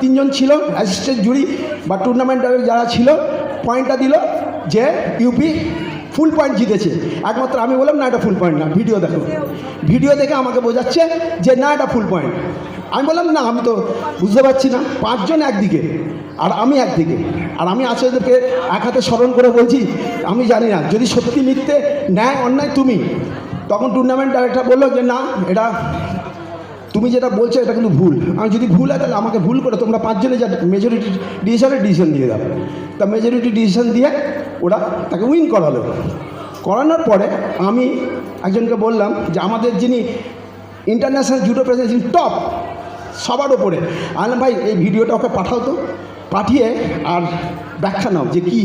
তিনজন ছিল অ্যাসিস্ট্যান্ট জুরি বা টুর্নামেন্টের যারা ছিল পয়েন্টটা দিল যে ইউপি ফুল পয়েন্ট জিতেছে। একমাত্র আমি বললাম, না, এটা ফুল পয়েন্ট না ভিডিও দেখো। ভিডিও দেখে আমাকে বোঝাচ্ছে যে, না, এটা ফুল পয়েন্ট আমি বললাম, না, আমি তো বুঝতে পারছি না। পাঁচজন একদিকে, আর আমি একদিকে। আর আমি আচার্যদেরকে এক হাতে স্মরণ করে বলছি, আমি জানি না, যদি সত্যি মিথ্যে, ন্যায়, অন্যায় তুমি, তখন টুর্নামেন্ট ডাইরেক্টর বলল যে, না, এটা তুমি যেটা বলছো এটা কিন্তু ভুল। আমি যদি ভুল হয় তাহলে আমাকে ভুল করে তোমরা পাঁচজনে যা মেজরিটি ডিসিশনে ডিসিশন দিয়ে দাও। তা মেজরিটি ডিসিশন দিয়ে ওরা তাকে উইন করালো। করানোর পরে আমি একজনকে বললাম যে আমাদের যিনি ইন্টারন্যাশনাল জুডো প্রেসিডেন্ট যিনি টপ সবার ওপরে। আমি ভাই, এই ভিডিওটা ওকে পাঠাও তো। পাঠিয়ে আর ব্যাখ্যা নাও যে কি।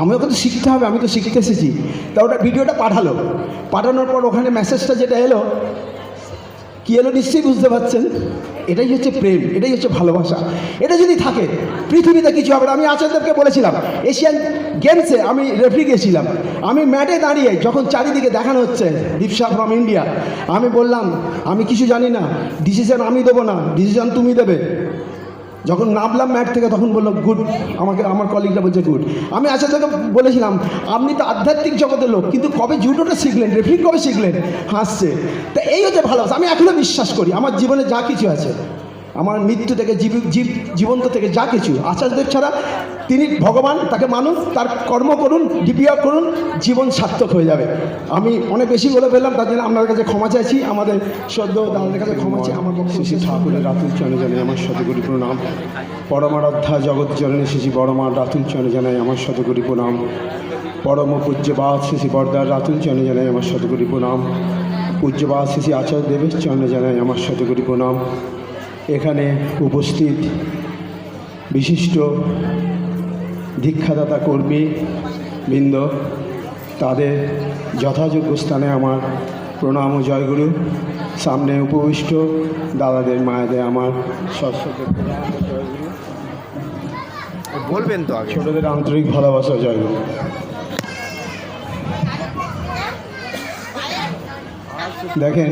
আমিও তো শিখতে হবে, আমি তো শিখতে এসেছি। তা ওটা ভিডিওটা পাঠালো। পাঠানোর পর ওখানে মেসেজটা যেটা এলো কী এলো নিশ্চয়ই বুঝতে পারছেন? এটাই হচ্ছে প্রেম, এটাই হচ্ছে ভালোবাসা। এটা যদি থাকে, পৃথিবীতে কিছু হবে না। আমি আচার্যদেবকে বলেছিলাম, এশিয়ান গেমসে আমি রেফারি গেছিলাম আমি ম্যাটে দাঁড়িয়ে যখন চারিদিকে দেখানো হচ্ছে দীপসা ফ্রম ইন্ডিয়া আমি বললাম, আমি কিছু জানি না। ডিসিশন আমি দেবো না। ডিসিশন তুমি দেবে। যখন নামলাম ম্যাট থেকে তখন বলল, গুড, আমাকে, আমার কলিগরা বলছে গুড। আমি আচার্যকে বলেছিলাম, আপনি তো আধ্যাত্মিক জগতের লোক, কিন্তু কবে জুডোটা শিখলেন রেফারি কবে শিখলেন? হাসছে। তা এই হচ্ছে ভালোবাসা, আমি এখনও বিশ্বাস করি, আমার জীবনে যা কিছু আছে। আমার মৃত্যু থেকে জীব জীব, জীবন্ত থেকে যা কিছু আচার্যদেব ছাড়া তিনি ভগবান, তাকে মানুষ, তার কর্ম করুন ডিপিআর করুন, জীবন সার্থক হয়ে যাবে। আমি অনেক বেশি বলে ফেললাম, তার জন্য আপনার কাছে ক্ষমা চাইছি, আমাদের সদ্য দাদাদের কাছে ক্ষমা চাই, আমার শ্রী ঠাকুরের রাতুল চরণে জানাই আমার শতকরি প্রণাম। পরমারাধ্যা জগৎ জননী শ্রী বড়মা রাতুল চরণে জানাই আমার শতকরি প্রণাম। পরম পূজ্যবাদ শ্রী বরদার রাতুল চরণে জানাই আমার শতকরি প্রণাম। পূজ্যবাদ শ্রী আচার্য দেবের চরণে জানাই আমার শতকরি প্রণাম। এখানে উপস্থিত বিশিষ্ট দীক্ষাদাতা কর্মী বৃন্দ তাদের যথাযোগ্য স্থানে আমার প্রণাম ও জয়গুরু। সামনে উপবিষ্ট দাদাদের মায়েদের আমার সরস্বতী প্রণাম ও জয়গুরু বলবেন তো ছোটদের আন্তরিক ভালোবাসা জয়গুরু। দেখেন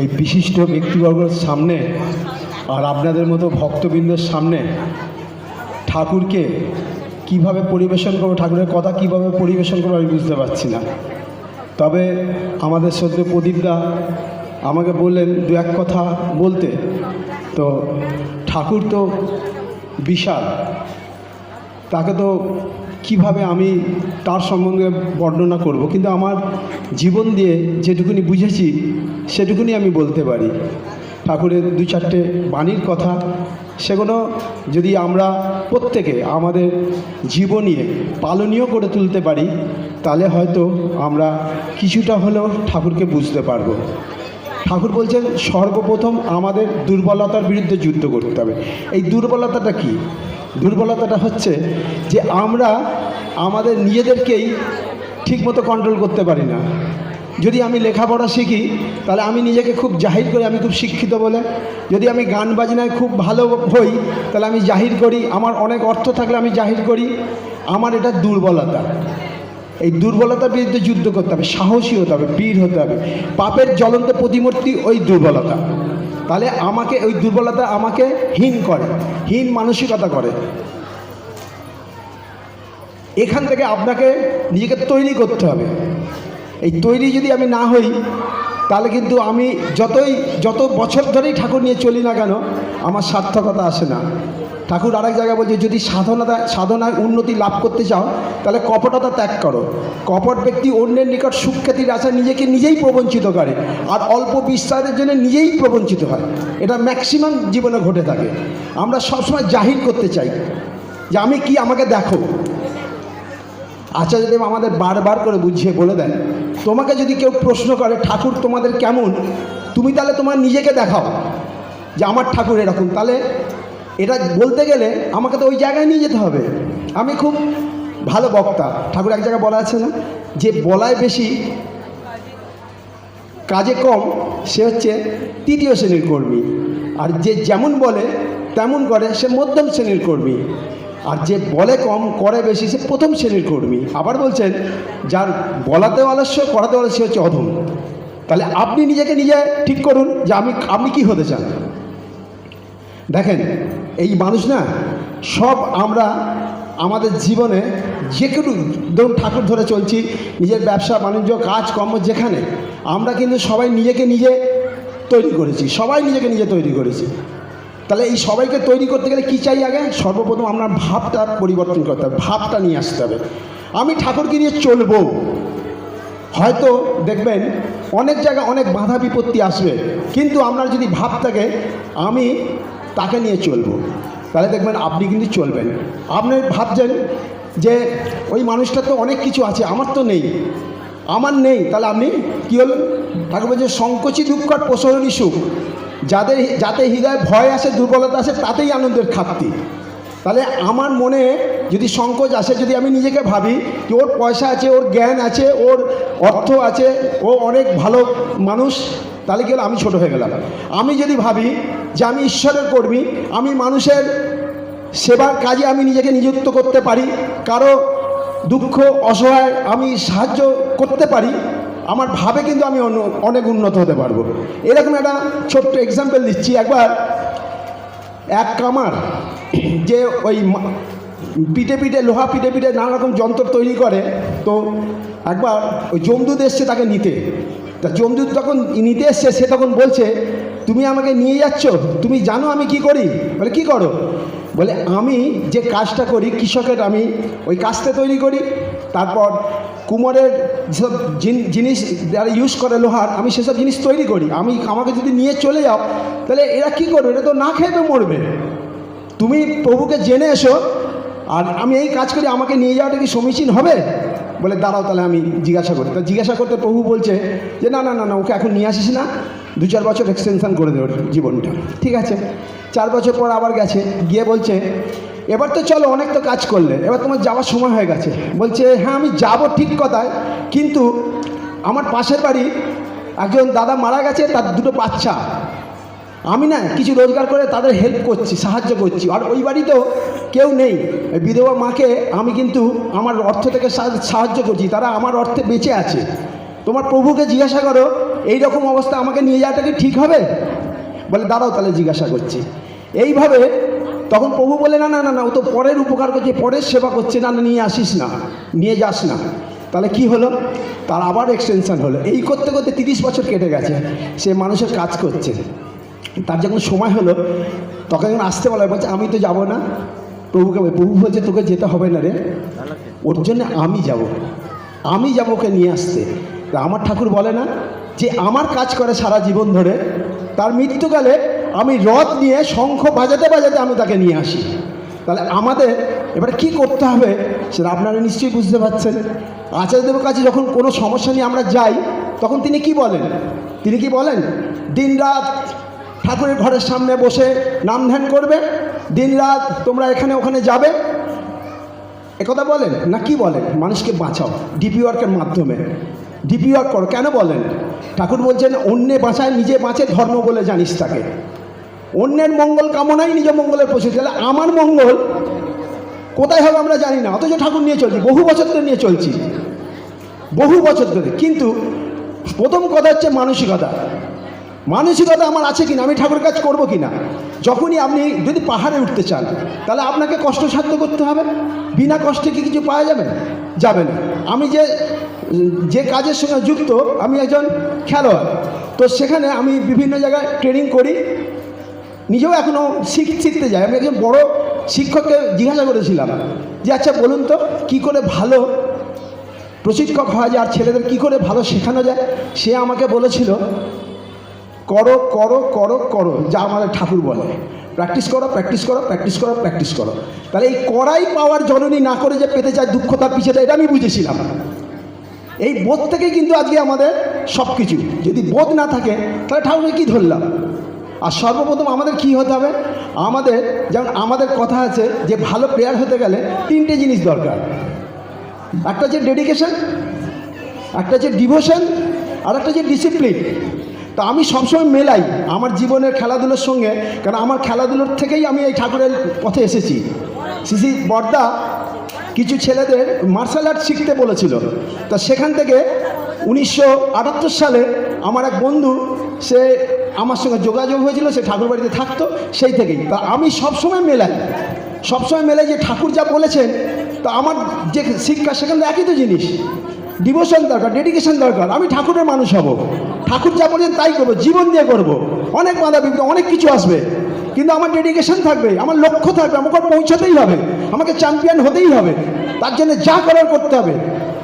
এই বিশিষ্ট ব্যক্তিবর্গের সামনে আর আপনাদের মতো ভক্তবৃন্দের সামনে ঠাকুরকে কীভাবে পরিবেশন করব, ঠাকুরের কথা কীভাবে পরিবেশন করব আমি বুঝতে পারছি না। তবে আমাদের সদ্য প্রদীপদা আমাকে বললেন দু এক কথা বলতে। তো ঠাকুর তো বিশাল। তাকে তো কীভাবে আমি তার সম্বন্ধে বর্ণনা করব, কিন্তু আমার জীবন দিয়ে যেটুকুনি বুঝেছি সেটুকুনি আমি বলতে পারি। ঠাকুরের দু চারটে বাণীর কথা, সেগুলো যদি আমরা প্রত্যেকে আমাদের জীবনীয় পালনীয় করে তুলতে পারি, তাহলে হয়তো আমরা কিছুটা হলেও ঠাকুরকে বুঝতে পারব। ঠাকুর বলছেন, সর্বপ্রথম আমাদের দুর্বলতার বিরুদ্ধে যুদ্ধ করতে হবে। এই দুর্বলতাটা কি? দুর্বলতাটা হচ্ছে যে আমরা আমাদের নিজেদেরকেই ঠিকমতো কন্ট্রোল করতে পারি না। যদি আমি লেখাপড়া শিখি, তাহলে আমি নিজেকে খুব জাহির করি, আমি খুব শিক্ষিত বলে। যদি আমি গান বাজনায় খুব ভালো হই, তাহলে আমি জাহির করি, আমার অনেক অর্থ থাকলে আমি জাহির করি। আমার এটা দুর্বলতা। এই দুর্বলতার বিরুদ্ধে যুদ্ধ করতে হবে, সাহসী হতে হবে, বীর হতে হবে। পাপের জ্বলন্ত প্রতিমূর্তি ওই দুর্বলতা। তাহলে আমাকে, ওই দুর্বলতা আমাকে হীন করে, হীন মানসিকতা করে। এখান থেকে আপনাকে নিজেকে তৈরি করতে হবে। এই তৈরি যদি আমি না হই, তাহলে কিন্তু আমি যতই, যত বছর ধরেই ঠাকুর নিয়ে চলি না কেন, আমার সার্থকতা আসে না। ঠাকুর আরেক জায়গায় বলছে, যদি সাধনতা সাধনায় উন্নতি লাভ করতে চাও, তাহলে কপটতা ত্যাগ করো। কপট ব্যক্তি অন্যের নিকট সুখ্যাতির আশা নিজেকে নিজেই প্রবঞ্চিত করে, আর অল্প বিশ্বাসের জন্য নিজেই প্রবঞ্চিত হয়। এটা ম্যাক্সিমাম জীবনে ঘটে থাকে। আমরা সবসময় জাহির করতে চাই যে আমি কি আমাকে দেখো। আচার্যদেব আমাদের বারবার করে বুঝিয়ে বলে দেন, তোমাকে যদি কেউ প্রশ্ন করে, ঠাকুর, তোমাদের কেমন? তুমি তাহলে তোমার নিজেকে দেখাও যে আমার ঠাকুর এরকম। তাহলে এটা বলতে গেলে আমাকে তো ওই জায়গায় নিয়ে যেতে হবে। আমি খুব ভালো বক্তা। ঠাকুর এক জায়গায় বলা আছে না? যে বলায় বেশি, কাজে কম, সে হচ্ছে তৃতীয় শ্রেণির কর্মী। আর যে যেমন বলে, তেমন করে সে মধ্যম শ্রেণির কর্মী। আর যে বলে কম, করে বেশি, সে প্রথম শ্রেণির কর্মী। আবার বলছেন, যার বলাতেও আলস্য করাতে আলস্য হচ্ছে অধম। তাহলে আপনি নিজেকে নিজে ঠিক করুন যে আমি, আপনি কি হতে চান। দেখেন, এই মানুষ না, সব আমরা আমাদের জীবনে যে কোনো, ধরুন ঠাকুর ধরে চলছি, নিজের ব্যবসা, বাণিজ্য, কাজ, কর্ম যেখানে, আমরা কিন্তু সবাই নিজেকে নিজে তৈরি করেছি, সবাই নিজেকে নিজে তৈরি করেছি। তাহলে এই সবাইকে তৈরি করতে গেলে কী চাই আগে? সর্বপ্রথম আপনার ভাবটা পরিবর্তন করতে হবে, ভাবটা নিয়ে আসতে হবে। আমি ঠাকুরকে নিয়ে চলবো। হয়তো দেখবেন অনেক জায়গায় অনেক বাধা বিপত্তি আসবে, কিন্তু আপনার যদি ভাব থাকে, আমি তাকে নিয়ে চলবো। তাহলে দেখবেন আপনি কিন্তু চলবেন। আপনি ভাবছেন যে ওই মানুষটা তো অনেক কিছু আছে, আমার তো নেই। আমার নেই, তাহলে আপনি কী হল ঠাকুর বলছে সংকোচী দুঃখর প্রসরণী সুখ। যাদের যাতে হৃদয়ে ভয় আসে, দুর্বলতা আসে, তাতেই আনন্দের খাপ্তি তাহলে আমার মনে যদি সংকোচ আসে, যদি আমি নিজেকে ভাবি যে ওর পয়সা আছে, ওর জ্ঞান আছে, ওর অর্থ আছে, ও অনেক ভালো মানুষ, তাহলে কি আমি ছোট হয়ে গেলাম। আমি যদি ভাবি যে আমি ঈশ্বরের কর্মী, আমি মানুষের সেবার কাজে আমি নিজেকে নিযুক্ত করতে পারি, কারও দুঃখ, অসহায় আমি সাহায্য করতে পারি আমার ভাবে কিন্তু আমি অনেক উন্নত হতে পারব। এরকম একটা ছোট্ট এক্সাম্পল দিচ্ছি। একবার এক কামার যে ওই পিঠে পিঠে, লোহা পিঠে পিঠে নানা রকম যন্ত্র তৈরি করে, তো একবার ওই জমদুদ এসছে তাকে নিতে। তা জমদুদ তখন নিতে এসছে, সে তখন বলছে, তুমি আমাকে নিয়ে যাচ্ছ? তুমি জানো আমি কি করি? বলে, কি করো? বলে, আমি যে কাজটা করি, কৃষকের আমি ওই কাজটা তৈরি করি। তারপর কুমোরের যেসব জিনিস যারা ইউজ করে লোহার, আমি সেসব জিনিস তৈরি করি। আমি আমাকে যদি নিয়ে চলে যাও, তাহলে এরা কি করবে? এটা তো না খেয়ে তো মরবে। তুমি প্রভুকে জেনে এসো, আর আমি এই কাজ করি, আমাকে নিয়ে যাওয়াটা কি সমীচীন হবে? বলে, দাঁড়াও তাহলে আমি জিজ্ঞাসা করি। তা জিজ্ঞাসা করতে প্রভু বলছে যে, না না না না, ওকে এখন নিয়ে আসিস না। দু চার বছর এক্সটেনশন করে দেবে জীবনটা। ঠিক আছে। চার বছর পর আবার গেছে, গিয়ে বলছে এবার তো চলো, অনেক তো কাজ করলে এবার তোমার যাওয়ার সময় হয়ে গেছে। বলছে হ্যাঁ আমি যাব ঠিক কথায়, কিন্তু আমার পাশের বাড়ি একজন দাদা মারা গেছে, তার দুটো বাচ্চা। আমি না, কিছু রোজগার করে তাদের হেল্প করছি, সাহায্য করছি। আর ওই বাড়িতেও কেউ নেই। বিধবা মাকে আমি কিন্তু আমার অর্থ থেকে সাহায্য করছি। তারা আমার অর্থে বেঁচে আছে। তোমার প্রভুকে জিজ্ঞাসা করো এই রকম অবস্থা আমাকে নিয়ে যাওয়াটা কি ঠিক হবে? বলে, দাঁড়াও তাহলে জিজ্ঞাসা করছি। এইভাবে তখন প্রভু বলে, না না না না, ও তো পরের উপকার করছে, পরের সেবা করছে, না নিয়ে আসিস না, নিয়ে যাস না। তাহলে কি হলো? তার আবার এক্সটেনশন হলো। এই করতে করতে তিরিশ বছর কেটে গেছে, সে মানুষের কাজ করছে। তার যখন সময় হলো, তখন যখন আসতে বলা বলছে, আমি তো যাব না, প্রভুকে প্রভু বলছে, তোকে যেতে হবে না রে। ওর জন্য আমি যাব। আমি যাব ওকে নিয়ে আসতে। আমার ঠাকুর বলে না যে, আমার কাজ করে সারা জীবন ধরে। তার মৃত্যুকালে আমি রথ নিয়ে শঙ্খ বাজাতে বাজাতে আমি তাকে নিয়ে আসি। তাহলে আমাদের এবার কি করতে হবে সেটা আপনারা নিশ্চয়ই বুঝতে পারছেন। আচার্যদেবের কাছে যখন কোনো সমস্যা নিয়ে আমরা যাই, তখন তিনি কি বলেন? তিনি কি বলেন? দিনরাত ঠাকুরের ঘরের সামনে বসে নাম ধ্যান করবে, দিনরাত তোমরা এখানে ওখানে যাবে। একথা বলেন না কি বলেন? মানুষকে বাঁচাও। ডিপি ওয়ার্কের মাধ্যমে। ডিপি ওয়ার্ক করো। কেন বলেন? ঠাকুর বলছেন, অন্যে বাঁচায়, নিজে বাঁচে, ধর্ম বলে জানিস তাকে। অন্যের মঙ্গল কামনাই নিজ মঙ্গলের প্রসিদ্ধ তাহলে আমার মঙ্গল কোথায় হবে আমরা জানি না। অথচ ঠাকুর নিয়ে চলছি, বহু বছর ধরে নিয়ে চলছি। বহু বছর ধরে। কিন্তু প্রথম কথা হচ্ছে মানসিকতা। মানসিকতা আমার আছে কিনা, আমি ঠাকুর কাজ করব কিনা? যখনই আপনি যদি পাহাড়ে উঠতে চান, তাহলে আপনাকে কষ্টসাধ্য করতে হবে। বিনা কষ্টে কি কিছু পাওয়া যাবে? যাবে না। আমি যে যে কাজের সঙ্গে যুক্ত, আমি একজন খেলোয়াড়। তো সেখানে আমি বিভিন্ন জায়গায় ট্রেনিং করি। নিজেও এখনও শিখ শিখতে যাই আমি একজন বড় শিক্ষককে জিজ্ঞাসা করেছিলাম যে আচ্ছা বলুন তো, কী করে ভালো প্রশিক্ষক হওয়া যায় আর ছেলেদের কী করে ভালো শেখানো যায়? সে আমাকে বলেছিল, করো করো করো করো, যা আমাদের ঠাকুর বলে। প্র্যাকটিস করো প্র্যাকটিস করো প্র্যাকটিস করো প্র্যাকটিস করো। তাহলে এই করাই পাওয়ার জননী না করে যে পেতে চায় দুঃখ তার পিছিয়ে এটা আমি বুঝেছিলাম। এই বোধ থেকে কিন্তু আজকে আমাদের সব কিছু যদি বোধ না থাকে, তাহলে ঠাকুরকে কী ধরলাম? আর সর্বপ্রথম আমাদের কি হতে হবে? আমাদের যেমন আমাদের কথা আছে যে ভালো প্লেয়ার হতে গেলে তিনটে জিনিস দরকার। একটা হচ্ছে ডেডিকেশন একটা হচ্ছে ডিভোশন আর একটা হচ্ছে ডিসিপ্লিন তা আমি সবসময় মেলাই আমার জীবনের খেলাধুলোর সঙ্গে, কারণ আমার খেলাধুলোর থেকেই আমি এই ঠাকুরের পথে এসেছি। সিসি বর্দা কিছু ছেলেদের মার্শাল আর্ট শিখতে বলেছিল। তা সেখান থেকে উনিশশো আটাত্তর সালে আমার এক বন্ধু, সে আমার সঙ্গে যোগাযোগ হয়েছিল, সে ঠাকুর বাড়িতে থাকতো, সেই থেকেই। তা আমি সবসময় মেলাই সবসময় মেলাই যে ঠাকুর যা বলেছেন, তা আমার যে শিক্ষা, সেখানে একই তো জিনিস। ডিভোশন দরকার ডেডিকেশন দরকার। আমি ঠাকুরের মানুষ হব। ঠাকুর যা বলেন তাই করব, জীবন দিয়ে করব। অনেক বাধা বিঘ্ন, অনেক কিছু আসবে। কিন্তু আমার ডেডিকেশন থাকবে, আমার লক্ষ্য থাকবে, আমাকে পৌঁছাতেই হবে। আমাকে চ্যাম্পিয়ন হতেই হবে। তার জন্য যা করার করতে হবে।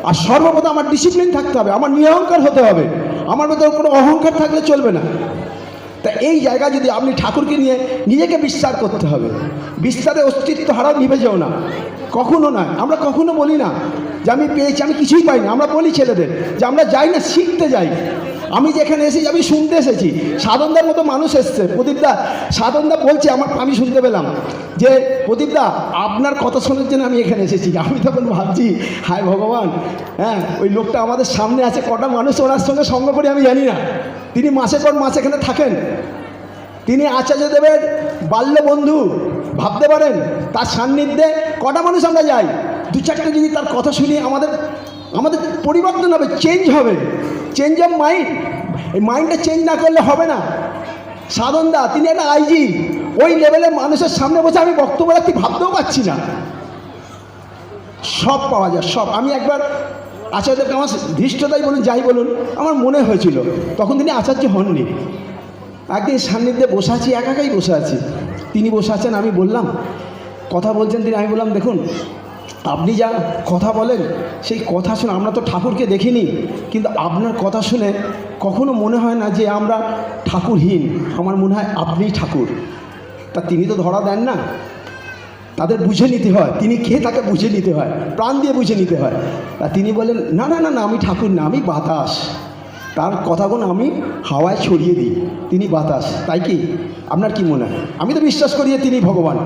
আর সর্বপ্রথম আমার ডিসিপ্লিন থাকতে হবে, আমার নিরহংকার হতে হবে। আমার মধ্যে কোনো অহংকার থাকলে চলবে না। তা এই জায়গা যদি আপনি ঠাকুরকে নিয়ে নিজেকে বিস্তার করতে হবে বিস্তারে অস্তিত্ব হারাও, নিভে যাও না। কখনো না আমরা কখনো বলি না যে আমি পেয়েছি, আমি কিছুই পাইনি। আমরা বলি ছেলেদের যে আমরা যাই না, শিখতে যাই। আমি যেখানে এসেছি, আমি শুনতে এসেছি। সাধনদার মতো মানুষ এসছে। প্রদীপদা সাধনদা বলছে, আমার আমি শুনতে পেলাম যে প্রদীপদা আপনার কথা শোনার জন্য আমি এখানে এসেছি। আমি তখন ভাবছি, হায় ভগবান হ্যাঁ ওই লোকটা আমাদের সামনে আছে, কটা মানুষ ওনার সঙ্গে সঙ্গ করে আমি জানি না। তিনি মাসে পর মাস এখানে থাকেন। তিনি আচার্যদেবের বাল্য বন্ধু ভাবতে পারেন, তার সান্নিধ্যে কটা মানুষ আমরা যাই? দু চারটে যদি তার কথা শুনি আমাদের আমাদের পরিবর্তন হবে চেঞ্জ হবে। চেঞ্জ অফ মাইন্ড এই মাইন্ডটা চেঞ্জ না করলে হবে না। সাধনদা তিনি একটা আইজি ওই লেভেলের মানুষের সামনে বসে আমি বক্তব্য রাখতে ভাবতেও পারছি না। সব পাওয়া যায়, সব। আমি একবার আচার্যদেবকে আমার ধৃষ্টতাই বলুন, যাই বলুন, আমার মনে হয়েছিল। তখন তিনি আচার্য হননি। একদিন সান্নিধ্যে বসে আছি একা একাই বসে আছি। তিনি বসে আছেন, আমি বললাম, কথা বলছেন তিনি, আমি বললাম, দেখুন আপনি যা কথা বলেন, সেই কথা শুনে আমরা তো ঠাকুরকে দেখিনি, কিন্তু আপনার কথা শুনে কখনো মনে হয় না যে আমরা ঠাকুরহীন, আমার মনে হয় আপনিই ঠাকুর। তা তিনি তো ধরা দেন না। তাদের বুঝে নিতে হয়, তিনি খেয়ে তাকে বুঝে নিতে হয়, প্রাণ দিয়ে বুঝে নিতে হয়। তা তিনি বলেন, না না না না, আমি ঠাকুর না, আমি বাতাস। তার কথাগুলো আমি হাওয়ায় ছড়িয়ে দিই। তিনি বাতাস। তাই কি? আপনার কি মনে হয়? আমি তো বিশ্বাস করি যে তিনি ভগবান।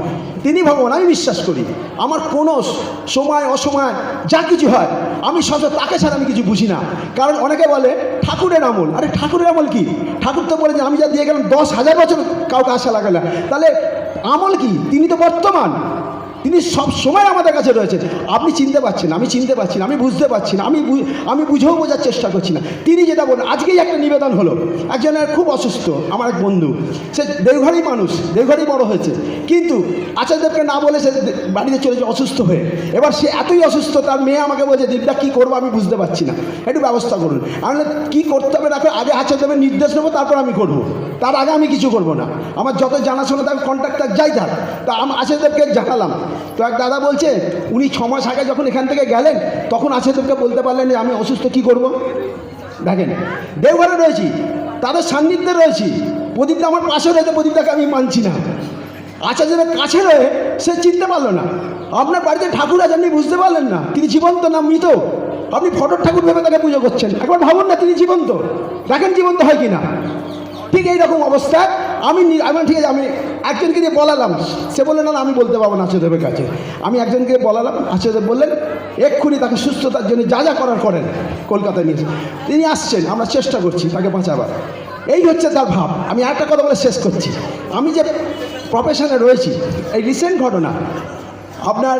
তিনি ভগবান, আমি বিশ্বাস করি। আমার কোনো সময়, অসময়, যা কিছু হয়, আমি সব তাকে ছাড়া আমি কিছু বুঝি না। কারণ অনেকে বলে, ঠাকুরের আমল। আরে ঠাকুরের আমল কি? ঠাকুর তো বলে যে, আমি যা দিয়ে গেলাম দশ হাজার বছর কাউকে আশা লাগালে তাহলে আমল কি? তিনি তো বর্তমান। তিনি সব সময় আমাদের কাছে রয়েছেন আপনি চিনতে পারছেন, আমি চিনতে পারছি না, আমি বুঝতে পারছি না, আমি আমি বুঝেও বোঝার চেষ্টা করছি না। তিনি যেটা বলেন আজকেই একটা নিবেদন হলো। একজনের খুব অসুস্থ, আমার এক বন্ধু, সে দেওঘরেই মানুষ দেওঘরেই বড় হয়েছে। কিন্তু আচার্যদেবকে না বলে সে বাড়িতে চলেছে অসুস্থ হয়ে। এবার সে এতই অসুস্থ, তার মেয়ে আমাকে বলছে দিদা কী করব আমি বুঝতে পারছি না। একটু ব্যবস্থা করুন। আমি কী করতে হবে? দেখো, আগে আচার্যদেবের নির্দেশ নেব, তারপর আমি করব। তার আগে আমি কিছু করব না। আমার যত জানাশোনা, তার কন্ট্রাক্টার যাই থাক। তা আমি, আচার্যদেবকে জানালাম। তো এক দাদা বলছে, উনি ছ মাস আগে যখন এখান থেকে গেলেন, তখন আছে তোকে বলতে পারলেন যে আমি অসুস্থ, কী করব? দেখেন, দেওঘরে রয়েছি, তাদের সান্নিধ্যে রয়েছি প্রদীপটা আমার পাশে রয়েছে প্রদীপটাকে আমি মানছি না। আচার্যের কাছে রয়ে সে চিনতে পারল না। আপনার বাড়িতে ঠাকুর আছে, আপনি বুঝতে পারলেন না, তিনি জীবন্ত না মৃত? আপনি ফটোর ঠাকুর ভেবে তাকে পুজো করছেন। একবার ভাবুন না, তিনি জীবন্ত। দেখেন জীবন্ত হয় কি না ঠিক এইরকম অবস্থা। আমি আমি ঠিক আছে, আমি একজনকে নিয়ে বলালাম। সে বললেন না আমি বলতে পারব না আচার্যদেবের কাছে। আমি একজনকে বলালাম, আচার্যদেব বললেন, এক্ষুনি তাকে সুস্থতার জন্য যা যা করার করেন, কলকাতায় নিয়ে তিনি আসছেন, আমরা চেষ্টা করছি তাকে বাঁচাবার। এই হচ্ছে তার ভাব। আমি একটা কথা বলে শেষ করছি। আমি যে প্রফেশনে রয়েছি, এই রিসেন্ট ঘটনা, আপনার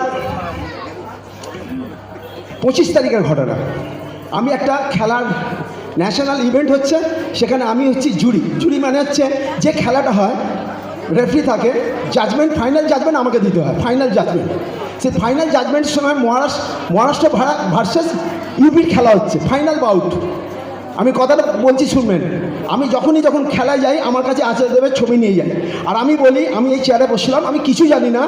পঁচিশ তারিখের ঘটনা। আমি একটা খেলার ন্যাশনাল ইভেন্ট হচ্ছে, সেখানে আমি হচ্ছি জুরি। জুরি মানে হচ্ছে যে খেলাটা হয়, রেফারি থাকে জাজমেন্ট ফাইনাল জাজমেন্ট আমাকে দিতে হয় ফাইনাল জাজমেন্ট সেই ফাইনাল জাজমেন্টের সময় মহারাষ্ট্র মহারাষ্ট্র ভার্সেস ইউপির খেলা হচ্ছে ফাইনাল বাউট আমি কথাটা বলছি শুনবেন। আমি যখনই যখন খেলায় যাই, আমার কাছে আচার্যদেবের ছবি নিয়ে যাই আর আমি বলি, আমি এই চেয়ারে বসলাম, আমি কিছু জানি না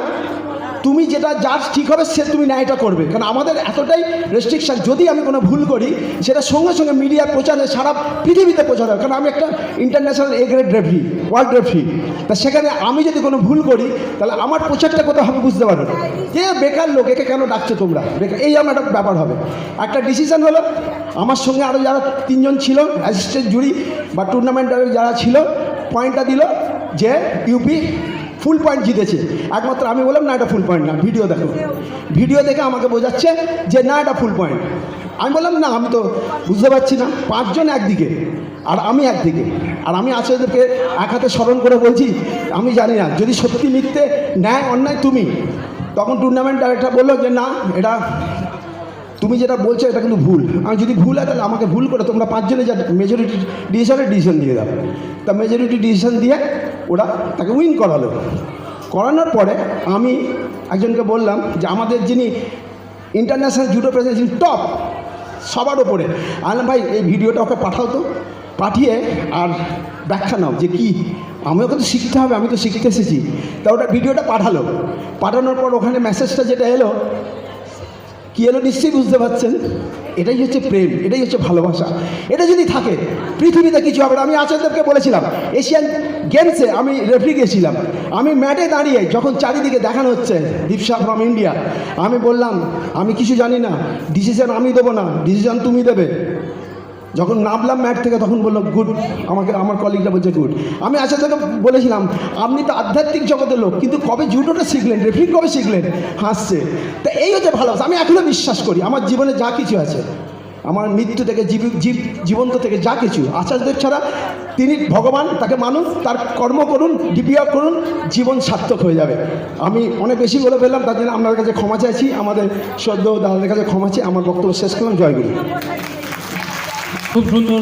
তুমি যেটা যার ঠিক হবে, সে তুমি ন্যায়টা করবে। কারণ আমাদের এতটাই রেস্ট্রিকশান যদি আমি কোনো ভুল করি, সেটা সঙ্গে সঙ্গে মিডিয়ার প্রচারে সারা পৃথিবীতে প্রচার হয়। কারণ আমি একটা international A grade referee world referee তা সেখানে আমি যদি কোনো ভুল করি, তাহলে আমার প্রচারটা কোথাও হবে বুঝতে পারবে যে বেকার লোক, একে কেন ডাকছো তোমরা? বেকার, এই আমার একটা ব্যাপার হবে। একটা ডিসিশন হলো, আমার সঙ্গে আরও যারা তিনজন ছিল অ্যাসিস্ট্যান্ট জুরি বা টুর্নামেন্টের যারা ছিল পয়েন্টটা দিল যে ইউপি ফুল পয়েন্ট জিতেছে। একমাত্র আমি বললাম, না, এটা ফুল পয়েন্ট না ভিডিও দেখো। ভিডিও দেখে আমাকে বোঝাচ্ছে যে, না, এটা ফুল পয়েন্ট আমি বললাম, না, আমি তো বুঝতে পারছি না। পাঁচজন একদিকে, আর আমি একদিকে। আর আমি আচার্যদেরকে এক হাতে স্মরণ করে বলছি, আমি জানি না, যদি সত্যি মিথ্যে ন্যায় অন্যায় তুমি, তখন টুর্নামেন্ট ডাইরেক্টর বলল যে, না, এটা তুমি যেটা বলছো এটা কিন্তু ভুল। আমি যদি ভুল হয় তাহলে আমাকে ভুল করে তোমরা পাঁচজনে যা মেজরিটি ডিসিশনের ডিসিশন দিয়ে দাও। তা মেজরিটি ডিসিশন দিয়ে ওরা তাকে উইন করালো। করানোর পরে আমি একজনকে বললাম যে আমাদের যিনি ইন্টারন্যাশনাল জুডো প্রেসিডেন্ট যিনি টপ সবার ওপরে আনলাম ভাই, এই ভিডিওটা ওকে পাঠাও তো। পাঠিয়ে আর ব্যাখ্যা নাও যে কি। আমিও তো শিখতে হবে, আমি তো শিখতে এসেছি। তা ওটা ভিডিওটা পাঠালো। পাঠানোর পর ওখানে মেসেজটা যেটা এলো কি এলো নিশ্চয়ই বুঝতে পারছেন? এটাই হচ্ছে প্রেম, এটাই হচ্ছে ভালোবাসা। এটা যদি থাকে, পৃথিবীতে কিছু হবে আমি আচার্যদেবকে বলেছিলাম, এশিয়ান গেমসে আমি রেফারি গেছিলাম। আমি ম্যাটে দাঁড়িয়ে যখন চারিদিকে দেখানো হচ্ছে দীপসা ফ্রম ইন্ডিয়া আমি বললাম, আমি কিছু জানি না ডিসিশন আমি দেবো না ডিসিশন তুমি দেবে। যখন নামলাম ম্যাট থেকে, তখন বলল গুড, আমাকে, আমার কলিগরা বলছে, গুড। আমি আচ্ছা থেকে বলেছিলাম, আপনি তো আধ্যাত্মিক জগতের লোক, কিন্তু কবে জুডোটা শিখলেন, রেফারিং কবে শিখলেন? হাসছে। তা এই হচ্ছে ভালোবাসা। আমি এখনও বিশ্বাস করি, আমার জীবনে যা কিছু আছে, আমার মৃত্যু থেকে, জীব জীব, জীবন্ত থেকে যা কিছু আচার্যদেব ছাড়া তিনি ভগবান, তাকে মানুষ, তার কর্ম করুন, ডিপিআর করুন, জীবন সার্থক হয়ে যাবে। আমি অনেক বেশি বলে ফেললাম, তার জন্য আপনাদের কাছে ক্ষমা চাইছি, আমাদের সদ্য দাদাদের কাছে ক্ষমা চাই আমার বক্তব্য শেষ করলাম। জয়গুরু খুব সুন্দর